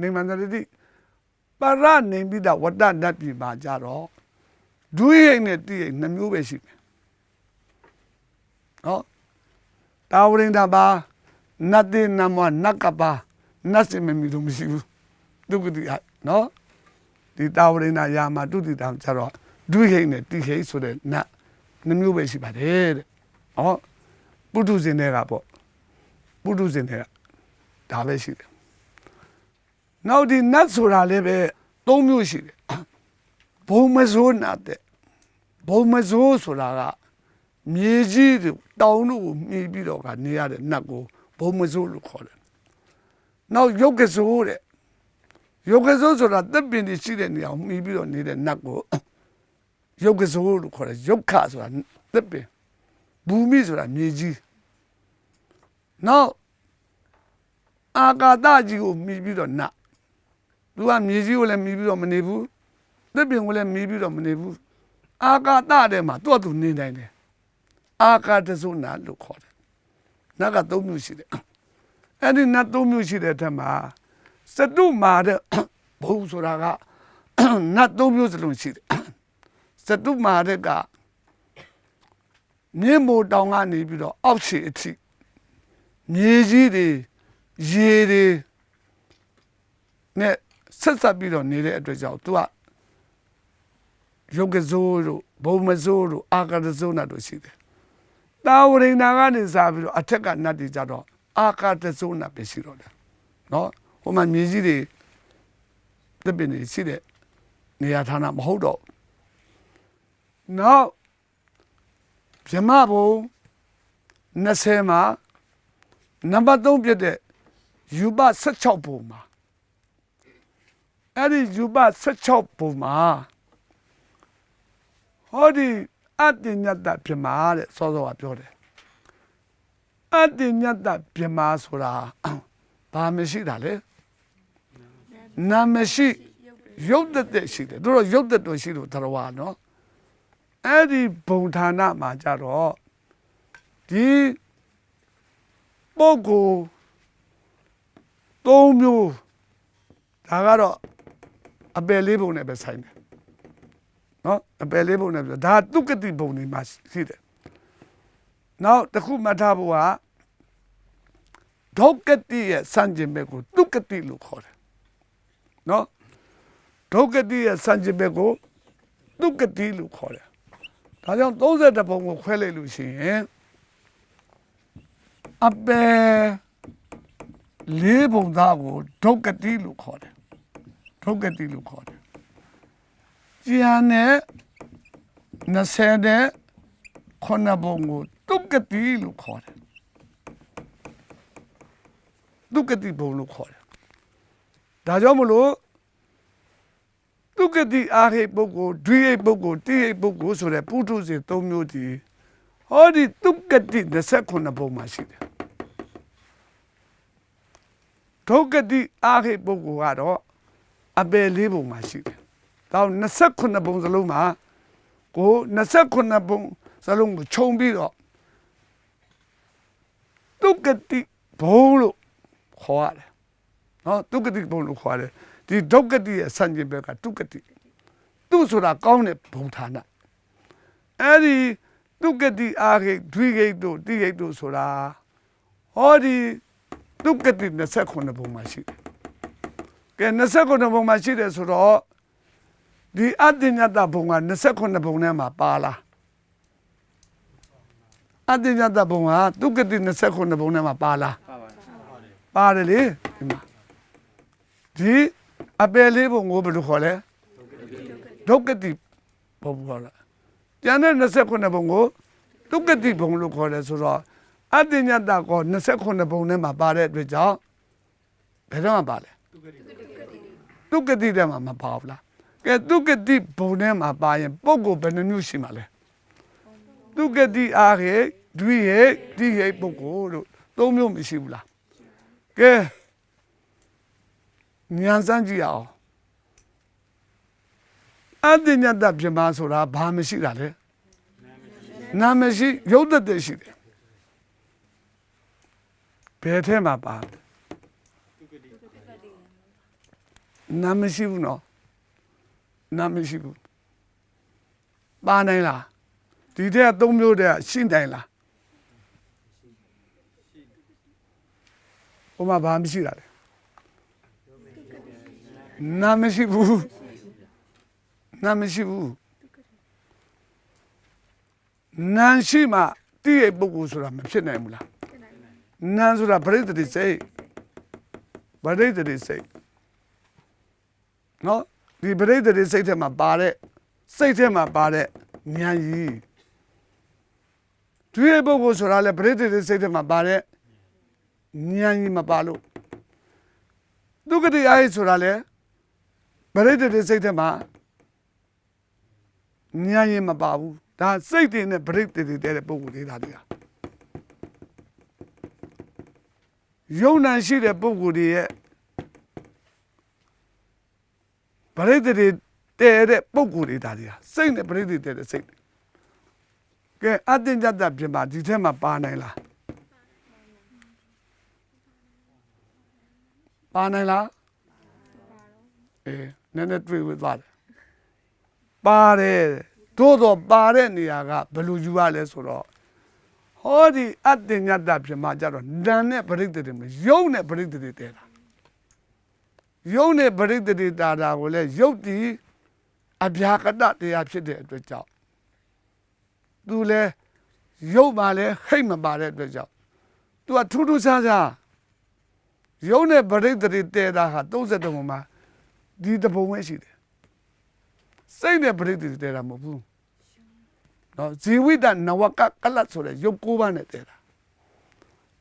နေမန္တတိပရနေပိတဝတ္တနတ်ပြည်မှာကြတော့ဒွိဟိတ်နဲ့တိဟိတ်နှစ်မျိုးပဲရှိတယ်နော်တာဝရင်တာပါနတ်တိနမနတ်ကပါနတ်စင်မမီလို့မရှိဘူးဒုက္ခတိနော်ဒီတာဝရင်တာယာမှာတုတိတံကြတော့ဒွိဟိတ်နဲ့တိဟိတ်ဆိုတဲ့နတ်နှစ်မျိုးပဲရှိပါတယ်တဲ့ဟောပုထုဇဉ်တွေကပေါ့ပုထုဇဉ်တွေကဒါပဲရှိတယ် နောက်ဒီနတ်ဆိုတာလည်းပဲသုံးမျိုးရှိတယ်ဘုံမစိုးနတ်တဲ့ဘုံမစိုးဆိုတာကမြေကြီးတွေတောင်တို့ကိုမြည်ပြီးတော့ကနေရတဲ့နတ်ကိုဘုံမစိုးလို့ခေါ်တယ်နောက်ယုတ်ကစိုးတဲ့ယုတ်ကစိုးဆိုတာတပ်ပင်တွေရှိတဲ့နေရာကိုမြည်ပြီးတော့နေတဲ့နတ်ကိုယုတ်ကစိုးလို့ခေါ်တယ်ယုတ်ခဆိုတာတပ်ပင်ဘူမိဆိုတာမြေကြီးနောက်အာကာသကြီးကိုမြည်ပြီးတော့နတ် သူကမြေကြီးကိုလည်းမြည်ပြီးတော့မနေဘူးတစ်ပင်ကိုလည်းမြည်ပြီးတော့မနေဘူးအာကာသထဲမှာသူ့အတူနေနိုင်တယ်အာကာတဇုနာလို့ခေါ်တယ်နတ်ကသုံးမျိုးရှိတယ်အဲ့ဒီနတ်သုံးမျိုးရှိတဲ့အထက်မှာစတုမာတဲ့ဘုံဆိုတာကနတ်သုံးမျိုးစလုံးရှိတယ်စတုမာတဲ့ကမြေမိုးတောင်ကနေပြီးတော့အောက်ခြေအထိမြေကြီးတွေရေတွေနဲ့ ဆက်ဆက်ပြီးတော့နေတဲ့အတွက်ကြောင့် तू ကယုတ်ကစိုးတို့ဘုံမစိုးတို့အာကာတစိုးနာတို့ရှိတယ်။တာဝရိဏကနေစားပြီးတော့အထက်ကနတ်တွေကြတော့အာကာတစိုးနာပဲရှိတော့တယ်။နော်ဟိုမှာမြေကြီးတွေတပင်တွေရှိတဲ့နေရာဌာနမဟုတ်တော့ဘူး။နောက်ဗြဟ္မဘုံ20မှာနံပါတ်3ဖြစ်တဲ့ယူပ16ဘုံမှာ အဲ့ဒီယူပ16ပုံမှာဟောဒီအတ္တညတ္တပြမာတဲ့စောစောကပြောတယ်အတ္တညတ္တပြမာဆိုတာဘာမရှိတာလဲနာမရှိရုပ်သက်သက်ရှိတယ်သူတို့ရုပ်သက်တို့ရှိလို့တော်ဝါနော်အဲ့ဒီဘုံဌာနမှာကြတော့ဒီပုဂ္ဂိုလ်သုံးမျိုးဒါကတော့ အပယ်လေးပုံနဲ့ပဲဆိုင်တယ်နော်အပယ်လေးပုံနဲ့ပြောဒါတုကတိပုံတွေမှာရှိတယ်နောက်တစ်ခုမှတ်ထားဖို့ကဒုက္ကတိရဲ့စံကျင်ဘက်ကိုတုကတိလို့ခေါ်တယ်နော်ဒုက္ကတိရဲ့စံကျင်ဘက်ကိုတုကတိလို့ခေါ်တယ်ဒါကြောင့်30ပုံကိုခွဲလိုက်လို့ရှိရင်အပယ်လေးပုံသားကိုဒုက္ကတိလို့ခေါ်တယ် ထုတ်ကတိလို့ခေါ်တယ်။ကျန်တဲ့20တဲ့ခုနဘုံကိုတုတ်ကတိလို့ခေါ်တယ်။တုတ်ကတိဘုံလို့ခေါ်တယ်။ဒါကြောင့်မလို့တုတ်ကတိအာဟိပုဂ္ဂိုလ်ဒွိဟိပုဂ္ဂိုလ်တိဟိပုဂ္ဂိုလ်ဆိုတဲ့ပုထုဇဉ်၃မျိုးတည်းဟောဒီတုတ်ကတိ29ဘုံမှာရှိတယ်။ဒုက္ကတိအာဟိပုဂ္ဂိုလ်ကတော့ အပယ်လေးပုံမှာရှိတယ်။တောင်း29ပုံစလုံးမှာကို29ပုံစလုံးကိုခြုံပြီးတော့တုကတိဘုံလို့ခေါ်ရတယ်။နော်တုကတိဘုံလို့ခေါ်တယ်။ဒီဒုက္ကတိရဲ့ဆန့်ကျင်ဘက်ကတုကတိသူဆိုတာကောင်းတဲ့ဘုံဌာန။အဲဒီတုကတိအာခိဒွိဂိတ်တို့တိဂိတ်တို့ဆိုတာဟောဒီတုကတိ29ပုံမှာရှိတယ်။ ကဲ29ဘုံမှာရှိတယ်ဆိုတော့ဒီအတ္တညတဘုံက29ဘုံထဲမှာပါလားအတ္တညတဘုံကဒုက္ကတိ29ဘုံထဲမှာပါလားပါတယ်လေဒီမှာဒီအပယ်လေးဘုံကိုဘယ်လိုခေါ်လဲဒုက္ကတိဘုံခေါ်လားကျန်တဲ့29ဘုံကိုဒုက္ကတိဘုံလို့ခေါ်တယ်ဆိုတော့အတ္တညတကော29ဘုံထဲမှာပါတဲ့အတွက်ကြောင့်ဘယ်တော့မှပါလဲ သူကတိထဲမှာမပါဘူးလားကဲသူကတိဘုံထဲမှာပါရင်ပုဂ္ဂိုလ်ဘယ်နှမျိုးရှိမှာလဲသူကတိအားဟေဒွိဟေတိဟေပုဂ္ဂိုလ်လို့သုံးမျိုးမရှိဘူးလားကဲဉာဏ်စမ်းကြည့်အောင်အတ္တညတပြမဆိုတာဘာမရှိတာလဲနာမရှိရုပ်သက်သက်ရှိတယ်ဘယ်ထဲမှာပါလဲ နာမရှိဘူးနော်နာမရှိဘူးပါနိုင်လားဒီတဲ့သုံးမျိုးတည်းရှိနိုင်လားဟိုမှာဘာမရှိတာလဲနာမရှိဘူးနာမရှိဘူးနာရှိမှတည့်ရဲ့ပုဂ္ဂိုလ်ဆိုတာမဖြစ်နိုင်ဘူးလားနာဆိုတာပရိသေတိစိတ်ပရိသေတိစိတ် နော်ဒီပရိသေတိစိတ်ထဲမှာပါတဲ့စိတ်ထဲမှာပါတဲ့ဉာဏ်ကြီးဒီရဲ့ပုဂ္ဂိုလ်ဆိုတာလေပရိသေတိစိတ်ထဲမှာပါတဲ့ဉာဏ်ကြီးမပါလို့ဒုက္ခတရားရေးဆိုတာလေပရိသေတိစိတ်ထဲမှာဉာဏ်ကြီးမပါဘူးဒါစိတ်တွေနဲ့ပရိသေတိတဲ့ပုဂ္ဂိုလ်တွေဒါတွေကယုံနာရှိတဲ့ပုဂ္ဂိုလ်တွေရဲ့ ပရိသေတိတဲ့တဲ့ပုဂ္ဂိုလ်တွေဒါတွေကစိတ်နဲ့ပရိသေတိတဲ့စိတ်ကဲအတင်ကြတတ်ပြင်ပါဒီထဲမှာပါနိုင်လားပါနိုင်လားအေးနည်းနည်းတွေ့ဝသွားတယ်ပါတယ်သို့တော့ပါတဲ့နေရာကဘယ်လိုယူရလဲဆိုတော့ဟောဒီအတင်ညတပြမကြတော့နန်နဲ့ပရိသေတွေမယုံနဲ့ပရိသေတွေတဲတာ ယုံနဲ့ပရိသေတွေတာတာကိုလည်းယုတ်တီအဗျာကတတရားဖြစ်တဲ့အတွက်ကြောင့်သူလည်းယုတ်ပါလဲဟိတ်မပါတဲ့အတွက်ကြောင့်သူကထူးထူးဆန်းဆန်းယုံနဲ့ပရိသေတွေတဲတာဟာ33ပုံမှာဒီတပုံပဲရှိတယ်စိတ်နဲ့ပရိသေတွေတဲတာမဟုတ်ဘူးနော်ဇီဝိတနဝကကလတ်ဆိုတဲ့ရုပ်ကိုးပါးနဲ့တည်တာ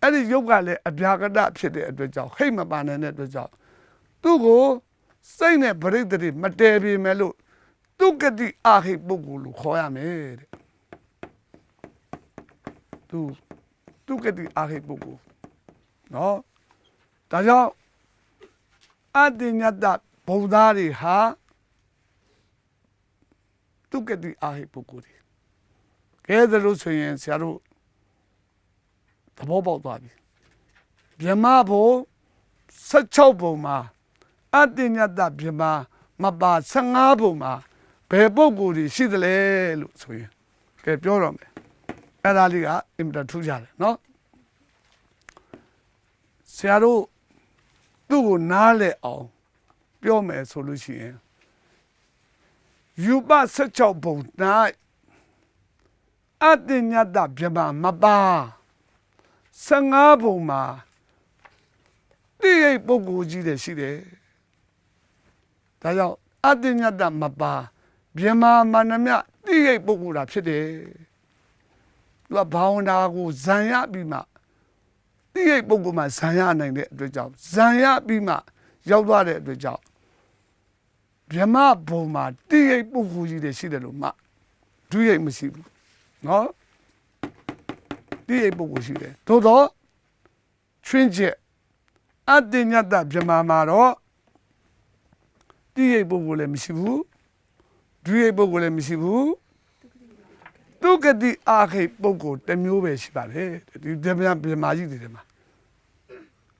အဲ့ဒီရုပ်ကလည်းအဗျာကတဖြစ်တဲ့အတွက်ကြောင့်ဟိတ်မပါနိုင်တဲ့အတွက်ကြောင့် သူ့ကိုစိတ်နဲ့ပရိသေတွေမတည်ပြီမဲ့လို့သူကတိအာဟိပုဂ္ဂိုလ်လို့ခေါ်ရမယ်တဲ့သူသူကတိအာဟိပုဂ္ဂိုလ်နော်ဒါကြောင့်အတ္တညတဘုရားတွေဟာသူကတိအာဟိပုဂ္ဂိုလ်တွေကဲသလိုဆိုရင်ဆရာတို့သဘောပေါက်သွားပြီမြမဘုံ16ပုံမှာ အတ္တညတမြမမပါ15ပုံမှာဘယ်ပုံကိုယ်ကြီးရှိသလဲလို့ဆိုရင်ကဲပြောတော့မယ်အဲ့ဒါလေးကအင်မတန်ထူးခြားတယ်နော်ဆရာတို့သူ့ကိုနားလဲအောင်ပြောမယ်ဆိုလို့ရှိရင်ယူပ16ပုံ၌အတ္တညတပြမမပါ15ပုံမှာတိရိတ်ပုဂ္ဂိုလ်ကြီးတယ်ရှိတယ် ဒါကြောင့်အတ္တညတမပါပြမမနမြတိရိတ်ပုဂ္ဂိုလ်တာဖြစ်တယ်သူကဘာဝနာကိုဇံရပြီးမှတိရိတ်ပုဂ္ဂိုလ်မှာဇံရနိုင်တဲ့အတွက်ကြောင့်ဇံရပြီးမှရောက်သွားတဲ့အတွက်ကြောင့်ဗြဟ္မဘုံမှာတိရိတ်ပုဂ္ဂိုလ်ကြီးတွေရှိတယ်လို့မှဒုရိတ်မရှိဘူးနော်တိရိတ်ပုဂ္ဂိုလ်ရှိတယ်သို့တော့ချွင်းချက်အတ္တညတဗြဟ္မာမှာတော့ တိရိတ်ပုဂ္ဂိုလ်လည်းမရှိဘူးဒုရိတ်ပုဂ္ဂိုလ်လည်းမရှိဘူးဒုက္ကတိအာခိတ်ပုဂ္ဂိုလ်တစ်မျိုးပဲရှိပါတယ်ဒီဗြဟ္မာဗြဟ္မာကြီးတွေထဲမှာ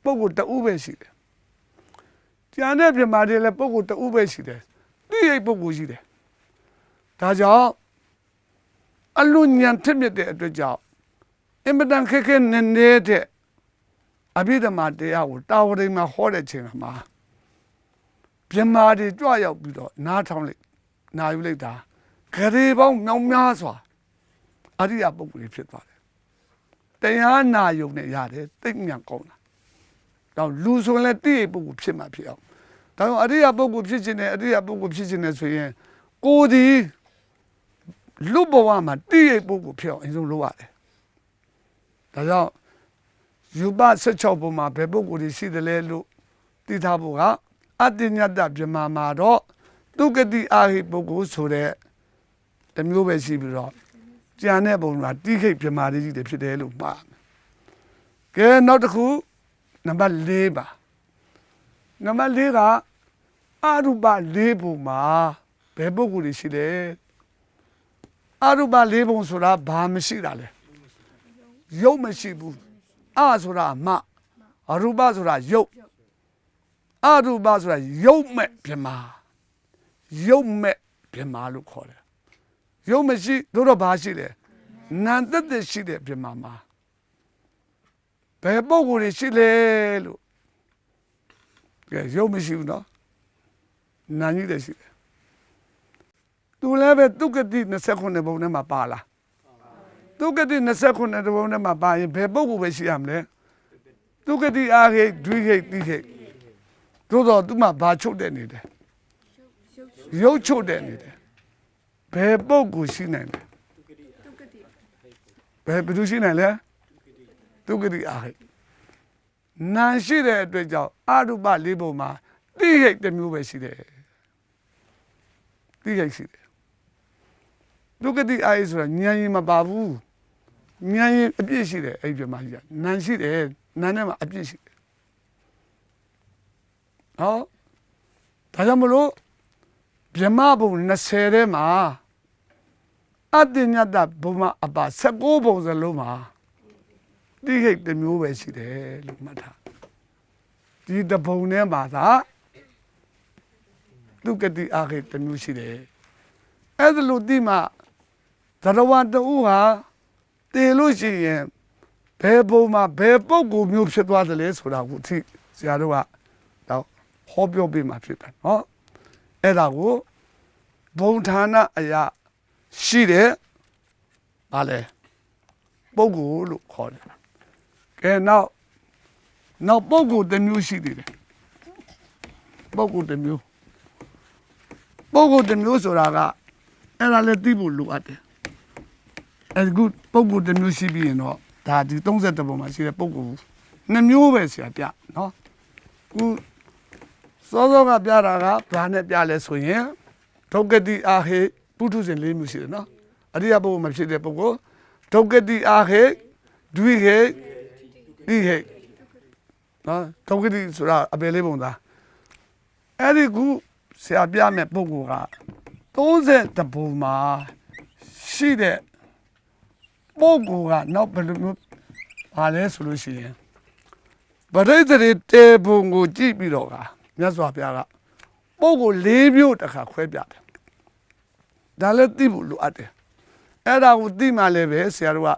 ပုဂ္ဂိုလ်တဦးပဲရှိတယ်ကျန်တဲ့ဗြဟ္မာတွေလည်းပုဂ္ဂိုလ်တဦးပဲရှိတယ်တိရိတ်ပုဂ္ဂိုလ်ရှိတယ်ဒါကြောင့်အလွန်ညံဖြစ်မြတဲ့အတွက်ကြောင့်အင်မတန်ခက်ခဲနေနေတဲ့အဘိဓမ္မာတရားကိုတာဝရိမှာဟောတဲ့ချိန်မှာ ပြမာတွေကြွရောက်ပြီးတော့နားထောင်လိုက်နာယူလိုက်တာဂရေပေါင်းမြောင်များစွာအရိယပုဂ္ဂိုလ်တွေဖြစ်သွားတယ်တရားနာယုံနဲ့ရတယ်သိဉာဏ်ကောင်းတာတော့လူဆိုရင်လည်းတိရိပုဂ္ဂိုလ်ဖြစ်မှာဖြစ်အောင်ဒါကြောင့်အရိယပုဂ္ဂိုလ်ဖြစ်ခြင်းနဲ့အရိယပုဂ္ဂိုလ်ဖြစ်ခြင်းနဲ့ဆိုရင်ကိုယ်ဒီလူဘဝမှာတိရိပုဂ္ဂိုလ်ဖြစ်အောင်အရင်ဆုံးလုပ်ရတယ်ဒါကြောင့်ယူပ16ပုံမှာဘယ်ပုဂ္ဂိုလ်တွေရှိတယ်လဲလို့သိထားဖို့က အတ္တညတပြမမှာတော့သူကတိအာဟိပုဂ္ဂိုလ်ဆိုတဲ့တမျိုးပဲရှိပြီးတော့ကြံတဲ့ပုံကတိခိတ်ပြမာလေးကြီးတွေဖြစ်တယ်လို့မှားကဲနောက်တစ်ခုနံပါတ်၄ပါနံပါတ်၄ကအရူပ၄ပုံမှာဘယ်ပုဂ္ဂိုလ်တွေရှိလဲအရူပ၄ပုံဆိုတာဘာမရှိတာလဲရုပ်မရှိဘူးအဆိုတာမအရူပဆိုတာရုပ် အရူပဆိုတာရုပ်မဲ့ပြမာရုပ်မဲ့ပြမာလို့ခေါ်တယ်ရုပ်မရှိတို့တော့ဘာရှိတယ်နာမ်သက်သက်ရှိတယ်ပြမာမှာဘယ်ပုံကိုယ်တွေရှိလဲလို့ကဲရုပ်မရှိဘူးနော်နာမ်ကြီးတယ်ရှိတယ်သူလည်းပဲဒုက္ကတိ29ဘုံထဲမှာပါလားဒုက္ကတိ29ဘုံထဲမှာပါရင်ဘယ်ပုံကိုယ်ပဲရှိရမလဲဒုက္ကတိအာဟိတ်ဒွိဟိတ်တိဟိတ် သို့တော့သူမှဘာချုပ်တဲ့နေတယ်ရုပ်ချုပ်တဲ့နေတယ်ဘယ်ပုံကိုယ်ရှိနိုင်လဲဘယ်ဘယ်သူရှိနိုင်လဲဒုက္ကတိအာဟိတ်နာရှိတဲ့အတွက်ကြောင့်အရုပလေးပုံမှာတိဟိတ်တစ်မျိုးပဲရှိတယ်တိဟိတ်ရှိတယ်ဒုက္ကတိအာဟိတ်ဆိုတာဉာဏ်ရင်မပါဘူးဉာဏ်ရင်အပြည့်ရှိတယ်အဲ့ဒီမှာကြီးကနာရှိတယ်နာနဲ့မှာအပြည့်ရှိတယ် ဟောဒါကြောင့်မလို့ဗြဟ္မဘုံ20ထဲမှာအတ္တညတဘုံမှာအပါ16ဘုံစလုံးမှာတိဟိတ်တစ်မျိုးပဲရှိတယ်လို့မှတ်ထားဒီတဘုံထဲမှာသာဒုက္ကတိအာဟိတ်တစ်မျိုးရှိတယ်အဲ့ဒါလို့ဒီမှာသရဝတူဟာတည်လို့ရှိရင်ဘယ်ဘုံမှာဘယ်ပုံကိုမျိုးဖြစ်သွားသလဲဆိုတာကိုအထိဆရာတို့ကတော့ ဟောပြောပေးမှာဖြစ်တယ်နော်အဲ့ဒါကိုဘုံဌာနအရာရှိတဲ့ဘာလဲပုဂ္ဂိုလ်လို့ခေါ်တယ်ကဲနောက်နောက်ပုဂ္ဂိုလ်တစ်မျိုးရှိသေးတယ်ပုဂ္ဂိုလ်တစ်မျိုးပုဂ္ဂိုလ်တစ်မျိုးဆိုတာကအဲ့ဒါလည်းသိဖို့လိုအပ်တယ်အဲ့ဒီပုဂ္ဂိုလ်တစ်မျိုးရှိပြီးရင်တော့ဒါဒီ30ပုံမှာရှိတဲ့ပုဂ္ဂိုလ်နှစ်မျိုးပဲဆရာပြနော်ခု စောစောကပြတာကဘာနဲ့ပြလဲဆိုရင်ဒုက္ကတိအာဟိပုထုဇဉ်၄မျိုးရှိတယ်နော်အရိယပုဂ္ဂိုလ်မှာဖြစ်တဲ့ပုဂ္ဂိုလ်ဒုက္ကတိအာဟိဒွိဟိတိဟိနော်ဒုက္ကတိဆိုတာအပယ်လေးပုံသားအဲ့ဒီခုဆရာပြမဲ့ပုဂ္ဂိုလ်က30ပုံမှာရှိတဲ့ပုဂ္ဂိုလ်ကနောက်ဘယ်လိုမျိုးပါလဲဆိုလို့ရှိရင်ဗရိတ်တွေတေပုံကိုကြည့်ပြီးတော့က မြတ်စွာဘုရားကပုဂ္ဂိုလ်၄မျိုးတစ်ခါခွဲပြတယ်ဒါလည်းသိဖို့လိုအပ်တယ်အဲ့ဒါကိုသိမှလည်းပဲဆရာတို့က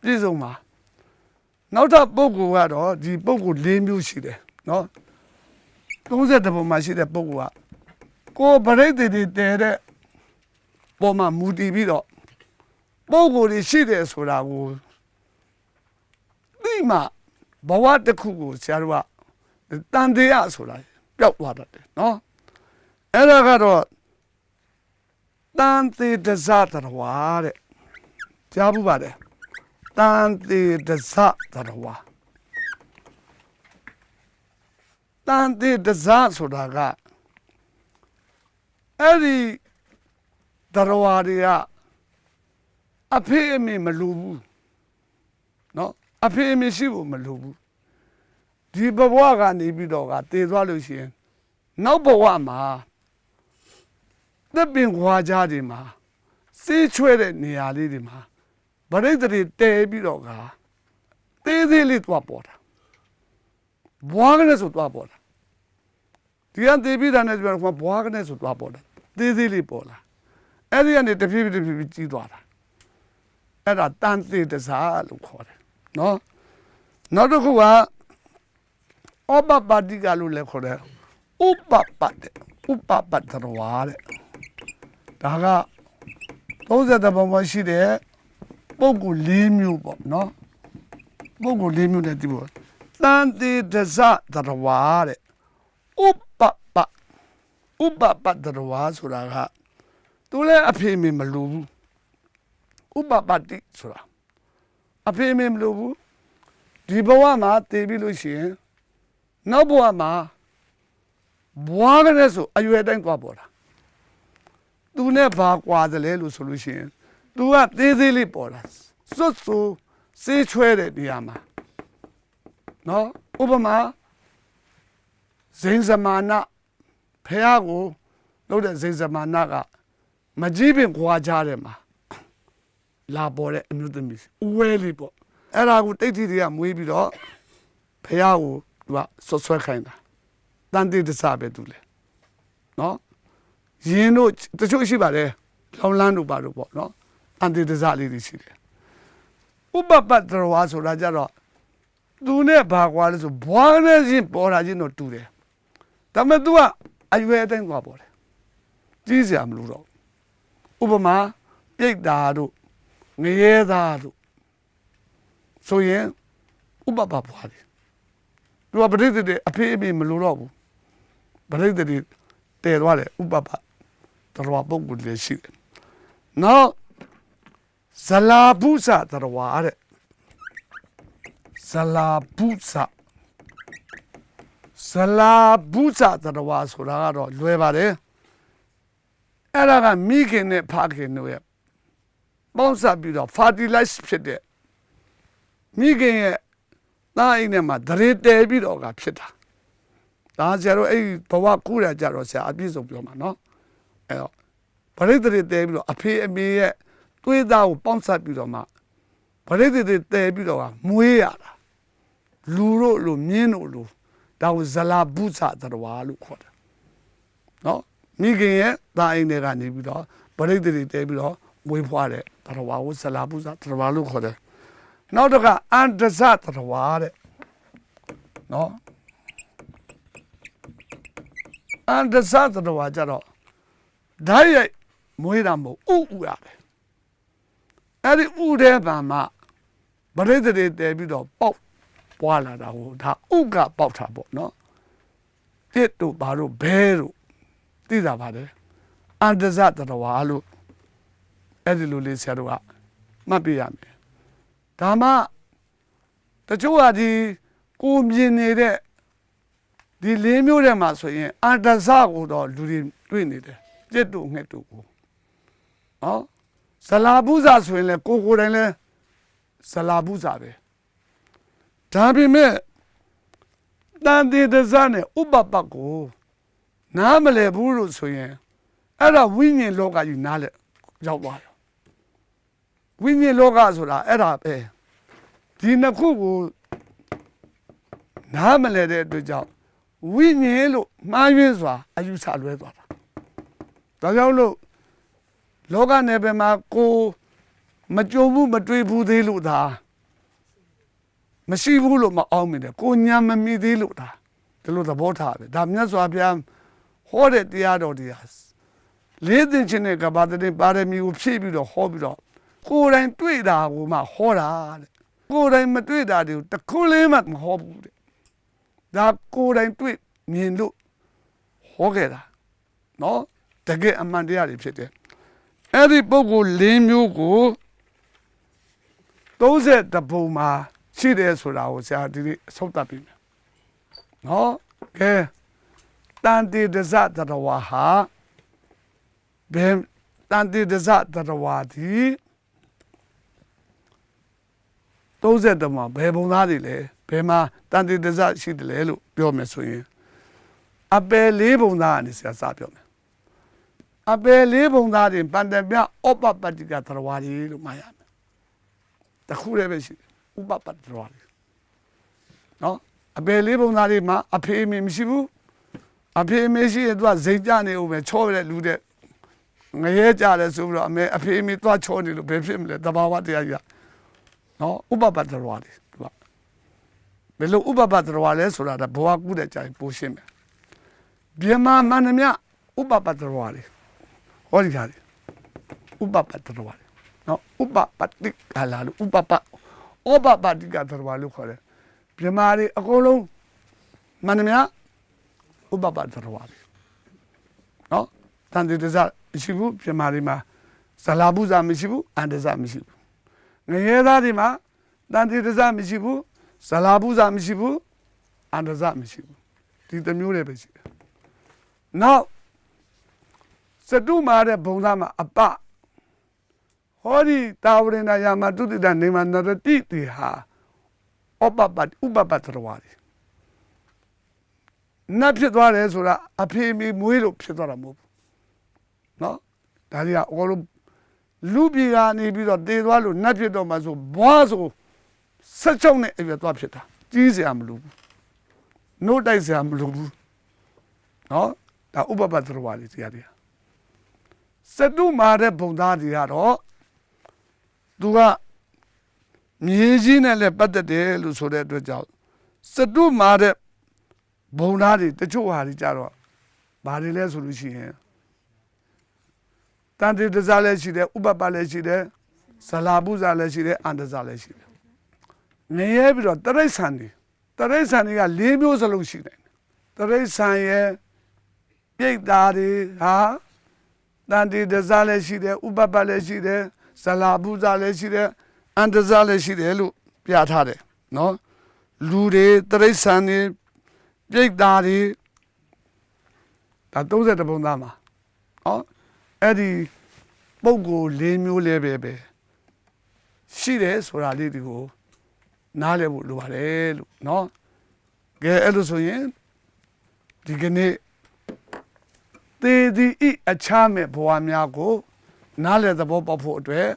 ပြည့်စုံပါနောက်ထပ်ပုဂ္ဂိုလ်ကတော့ဒီပုဂ္ဂိုလ်၄မျိုးရှိတယ်နော်30ပုံမှာရှိတဲ့ပုဂ္ဂိုလ်ကကိုယ်ဗရိတ်တွေတဲတဲ့ပုံမှာမူတည်ပြီးတော့ပုံကိုယ်တွေရှိတယ်ဆိုတာကိုဒီမှာဘဝတစ်ခုကိုဆရာတို့ကတန်တရားဆိုတာ ပျောက်သွားတတ်တယ်နော်အဲ့ဒါကတော့တန်တေတဇတရဝါတဲ့ကြားဘူးပါတယ်တန်တေတဇတရဝါတန်တေတဇဆိုတာကအဲ့ဒီတရဝါတွေကအဖေအမေမလိုဘူးเนาะအဖေအမေရှိဖို့မလိုဘူး ဒီဘဝကနေပြီးတော့ကတည်သွားလို့ရှိရင်နောက်ဘဝမှာတပ်ပင်ခွာကြတွေမှာစေးချွဲတဲ့နေရာလေးတွေမှာဗရိတ်တွေတဲပြီးတော့ကသေးသေးလေးသွားပေါ်တာဘွားကနေဆိုသွားပေါ်တာဒီကသေးပြီးတာနဲ့ပြောဘွားကနေဆိုသွားပေါ်တာသေးသေးလေးပေါ်လာအဲ့ဒီကနေတဖြည်းဖြည်းတဖြည်းဖြည်းကြီးသွားတာအဲ့ဒါတန်သေးတစားလို့ခေါ်တယ်နော်နောက်တစ်ခုက ဩပပတိကလို့လည်းခေါ်တယ်ဥပပတ်တဲ့ဥပပတ်တော်ဝါတဲ့ဒါက30ပုံမှရှိတဲ့ပုံကို၄မျိုးပေါ့နော်ပုံကို၄မျိုးနဲ့ဒီပေါ့တန်သေးတစတော်ဝါတဲ့ဥပပဥပပတ်တော်ဝါဆိုတာကသူလည်းအဖေမေမလို့ဘူးဥပပတိဆိုတာအဖေမေမလို့ဘူးဒီဘဝမှာတည်ပြီးလို့ရှိရင် နောက်ဘဝမှာဘွားကလေးဆိုအရွယ်တိုင်းသွားပေါ်တာသူနဲ့ဘာကွာသလဲလို့ဆိုလို့ရှိရင် तू ကသေးသေးလေးပေါ်တာစွတ်ဆူစေးချွဲတဲ့နေရာမှာနော်ဥပမာဇိန်ဇမာနဖះကိုလုပ်တဲ့ဇိန်ဇမာနကမကြီးပင်ခွာကြတယ်မှာလာပေါ်တဲ့အမျိုးသမီးဦးဝဲလေးပေါ့အဲ့ဒါကိုတိတ်တိတွေကမွေးပြီးတော့ဖះကို သူကဆွတ်ဆွဲခိုင်းတာတန်တေတစပဲသူလဲနော်ယင်းတို့တချို့ရှိပါတယ်လောင်လန်းတို့ပါတို့ပေါ့နော်တန်တေတစလေးတွေရှိတယ်ဥပပတ္တဝါဆိုတာကြတော့သူနဲ့ဘာကွာလဲဆိုဘွားနဲ့ချင်းပေါ်တာချင်းတော့တူတယ်ဒါပေမဲ့ तू ကအရွယ်အတိုင်းသွားပေါ်တယ်ကြီးစရာမလိုတော့ဘူးဥပမာပြိတ်တာတို့ငရဲသားတို့ဆိုရင်ဥပပဘွားတယ် သူကပဋိသန္ဓေအဖေးအမေမလိုတော့ဘူးပဋိသန္ဓေတည်သွားတယ်ဥပပတော်ပုဂ္ဂိုလ်လည်းရှိတယ်နောက်ဇလာဘုဇတော်ဝါတဲ့ဇလာဘုဇဇလာဘုဇတော်ဝါဆိုတာကတော့လွယ်ပါတယ်အဲ့ဒါကမိခင်နဲ့ဖခင်တို့ရဲ့ပေါင်းစပ်ပြီးတော့ fertilize ဖြစ်တဲ့မိခင်ရဲ့ သားအိမ်ထဲမှာဒရေတဲပြီးတော့ကဖြစ်တာဒါဆရာတို့အဲ့ဒီဘဝကူးရကြတော့ဆရာအပြည့်စုံပြောမှာနော်အဲ့တော့ဗရိတ်ဒရေတဲပြီးတော့အဖေအမေရဲ့တွေးသားကိုပေါင်းစပ်ပြီးတော့မှဗရိတ်ဒရေတဲပြီးတော့ကမွေးရတာလူတို့လိုမြင်းတို့လိုဒါကိုဇလာဘုဇတရဝါလို့ခေါ်တယ်နော်မိခင်ရဲ့သားအိမ်တွေကနေပြီးတော့ဗရိတ်ဒရေတဲပြီးတော့မွေးဖွားတဲ့တရဝါကိုဇလာဘုဇတရဝါလို့ခေါ်တယ် နောက်တော့ကအန္တဇတရဝါတဲ့နော်အန္တဇတရဝါကြတော့ဓာတ်ရိုက်မွေးတာမဟုတ်ဥဥရပဲအဲ့ဒီဥတဲ့ဗာမပရိသေတွေတဲပြီးတော့ပေါက်ပွားလာတာဟိုဒါဥကပေါက်တာပေါ့နော်တစ်တို့ဘာတို့ဘဲတို့သိတာပါတယ်အန္တဇတရဝါလို့အဲ့ဒီလိုလေးဆရာတို့ကမှတ်ပြရမယ် ဒါမှတချို့ကဒီကိုမြင်နေတဲ့ဒီလေးမျိုးထဲမှာဆိုရင်အန္တဇကိုတော့လူတွေတွေ့နေတယ်ပြစ်တို့ငှက်တို့ကိုနော်ဇလာပုဇာဆိုရင်လေကိုကိုယ်တိုင်လဲဇလာပုဇာပဲဒါပေမဲ့တန်တေတဇနဲ့ဥပပကိုနားမလဲဘူးလို့ဆိုရင်အဲ့ဒါဝိညာဉ်လောကကြီးနားလဲရောက်သွားတယ် ဝိညာဉ်လောကဆိုတာအဲ့ဒါပဲဒီနှစ်ခုကိုနားမလဲတဲ့အတွက်ကြောင့်ဝိညာဉ်လို့မှားယွင်းစွာအယူဆလွဲသွားတာဒါကြောင့်လို့လောကနယ်ပယ်မှာကိုမကြုံဘူးမတွေ့ဘူးသေးလို့ဒါမရှိဘူးလို့မအောင်မြင်တယ်ကိုညာမမိသေးလို့ဒါဒီလိုသဘောထားပဲဒါမြတ်စွာဘုရားဟောတဲ့တရားတော်တရားလေးသိချင်းတဲ့ကဘာတဲ့ပါရမီကိုဖြည့်ပြီးတော့ဟောပြီးတော့ ကိုယ်တိုင်တွေ့တာကိုမှဟောတာတဲ့ကိုယ်တိုင်မတွေ့တာတွေကိုတစ်ခုလေးမှမဟောဘူးတဲ့ဒါကိုယ်တိုင်တွေ့မြင်လို့ဟောခဲ့တာနော်တကယ်အမှန်တရားတွေဖြစ်တယ်အဲ့ဒီပုဂ္ဂိုလ်၄မျိုးကို30တပုံမှာရှိတယ်ဆိုတာကိုဆရာဒီနေ့အဆုံးသတ်ပြီမယ်နော်ကဲတန်တေဒဇတရဝါဟာဘယ်တန်တေဒဇတရဝါဒီ 30တမှာဘယ်ပုံသားတွေလဲဘယ်မှာတန်တေဒဇရှိတယ်လဲလို့ပြောမယ်ဆိုရင်အပယ်လေးပုံသားကနေဆရာစပြောမယ်အပယ်လေးပုံသားတွေပန္တမြဩပပတ္တိကသရဝါရီလို့မှားရမယ်တခုလည်းပဲရှိတယ်ဥပပတ္တရဝါရီနော်အပယ်လေးပုံသားတွေမှာအဖေအမေမရှိဘူးအဖေအမေရှိရင်သူကဇိမ်ကြနေဦးမယ်ချောတဲ့လူတဲ့ငရဲကြတယ်ဆိုပြီးတော့အမေအဖေအမေသွားချောနေလို့ဘယ်ဖြစ်မလဲတဘာဝတရားကြီးက နော်ဥပပတ္တရဝါရီသူကဘယ်လိုဥပပတ္တရဝါလဲဆိုတာဘဝကူးတဲ့ကြိုင်ပိုရှင်းမယ်ပြမမန္တမြဥပပတ္တရဝါရီဟောဒီခါလေးဥပပတ္တရဝါနော်ဥပပတ္တိကလာလို့ဥပပဩပပတ္တိကတရဝါလို့ခေါ်တယ်မြမာတွေအကုန်လုံးမန္တမြဥပပတ္တရဝါနော်တန်တေတဇမရှိဘူးမြမာတွေမှာဇလာဘူးဇာမရှိဘူးအန္တဇမရှိဘူး ငရဲသားတွေမှာတန်တေတဇမရှိဘူးဇလာဘူးဇာမရှိဘူးအန္တဇမရှိဘူးဒီတစ်မျိုးတွေပဲရှိတယ်နောက်စတုမာတဲ့ဘုံသားမှာအပဟောဒီတာဝရဏယာမတုတိတနေမနရတိတိဟာအပပတ်ဥပပတ္တရဝါဒီနတ်ဖြစ်သွားတယ်ဆိုတာအဖေမေမွေးလို့ဖြစ်သွားတာမဟုတ်ဘူးเนาะဒါကြီးကအကုန်လုံး လူပြည်ကနေပြီးတော့တည်သွားလို့နတ်ဖြစ်တော့မှဆိုဘွားဆိုဆက်ချုံနဲ့အပြည့်သွားဖြစ်တာကြီးစရာမလိုဘူးနှုတ်တိုက်စရာမလိုဘူးနော်ဒါဥပပတ္တရဝါဒီတရားတွေစတုမာတဲ့ဘုံသားတွေကတော့သူကမြေကြီးနဲ့လည်းပတ်သက်တယ်လို့ဆိုတဲ့အတွက်ကြောင့်စတုမာတဲ့ဘုံသားတွေတချို့ဟာတွေကြတော့ဘာတွေလဲဆိုလို့ရှိရင် တန်တေတစားလည်းရှိတယ်ဥပပလည်းရှိတယ်ဇလာပုဇာလည်းရှိတယ်အန္တဇာလည်းရှိတယ်နေရပြီးတော့တရိษံတွေတရိษံတွေက၄မျိုးစလုံးရှိတယ်တရိษံရဲ့ပြိတ္တာတွေဟာတန်တေတစားလည်းရှိတယ်ဥပပလည်းရှိတယ်ဇလာပုဇာလည်းရှိတယ်အန္တဇာလည်းရှိတယ်လို့ပြထားတယ်နော်လူတွေတရိษံတွေပြိတ္တာတွေဒါ30ပုံသားမှာဟော အဲ့ဒီပုံကို၄မျိုးလဲပဲပဲရှိတယ်ဆိုတာလေးဒီကိုနားလည်ဖို့လိုပါတယ်လို့เนาะကဲအဲ့လိုဆိုရင်ဒီကနေ့သေဒီဤအချမ်းမဲ့ဘဝများကိုနားလည်သဘောပေါက်ဖို့အတွက်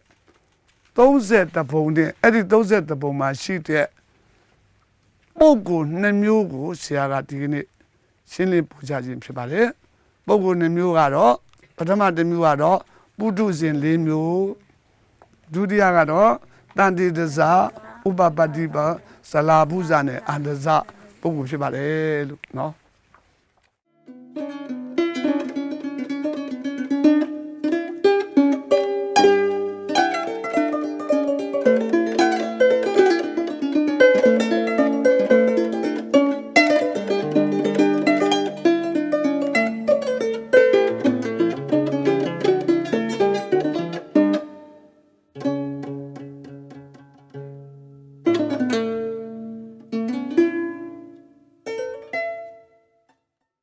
30ပုံနဲ့အဲ့ဒီ30ပုံမှာရှိတဲ့ပုံကို2မျိုးကိုဆရာကဒီကနေ့ရှင်းလင်းပူဇော်ခြင်းဖြစ်ပါတယ်ပုံကို2မျိုးကတော့ ပထမတစ်မျိုးကတော့ပုထုဇဉ်၄မျိုးဒုတိယကတော့တန်တိတဇဥပပတ္တိပဇလာဘုဇနဲ့အန္တဇပုဂ္ဂိုလ်ဖြစ်ပါတယ်လို့နော်